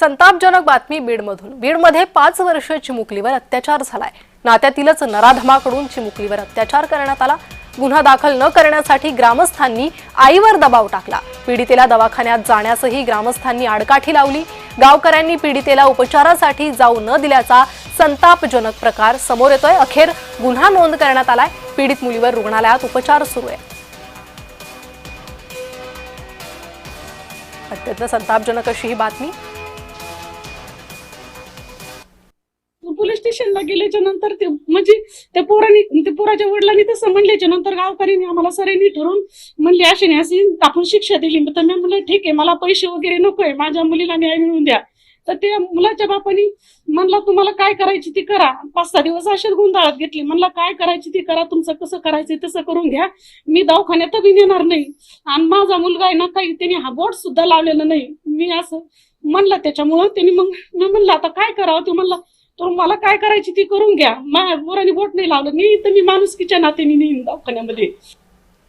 संतापजनक बातमी बीडमधून. बीडमध्ये पाच वर्षीय चिमुकलीवर अत्याचार झालाय. नात्यातीलच नराधमाकडून चिमुकलीवर अत्याचार करण्यात आला. गुन्हा दाखल न करण्यासाठी ग्रामस्थांनी आईवर दबाव टाकला. पीडितेला दवाखान्यात जाण्यासही ग्रामस्थांनी आडकाठी लावली. गावकऱ्यांनी पीडितेला उपचारासाठी जाऊ न दिल्याचा संतापजनक प्रकार समोर येतोय. अखेर गुन्हा नोंद करण्यात आलाय. पीडित मुलीवर रुग्णालयात उपचार सुरू आहे. अत्यंत संतापजनक अशी ही बातमी. स्टेशनला गेल्याच्यानंतर ते म्हणजे त्या पोराने त्या पोराच्या वडिलांनी तसं म्हणल्याच्या नंतर गावकऱ्यांनी आम्हाला सरांनी ठरवून म्हणले अशी नाही अशी आपण शिक्षा दिली. तर मी म्हणलं ठीक आहे मला पैसे वगैरे नकोय माझ्या मुलीला न्याय मिळवून द्या. तर त्या मुलाच्या बापानी म्हणला तुम्हाला काय करायची ती करा. पाच सहा दिवस असेच गोंधळात घेतली. म्हणला काय करायची ती करा तुमचं कसं करायचं तसं करून घ्या. मी दवाखान्यात बी नेणार नाही. आणि माझा मुलगा आहे ना काही त्यांनी हा बोट सुद्धा लावलेला नाही. मी असं म्हणलं त्याच्यामुळं. त्यांनी मग मी म्हणलं आता काय करावं? ते म्हणलं तर मला काय करायची ती करून घ्या. माझ्या बोराने बोट नाही लावलं. मी तर मी माणुसकीच्या नात्याने नेईन दवाखान्यामध्ये.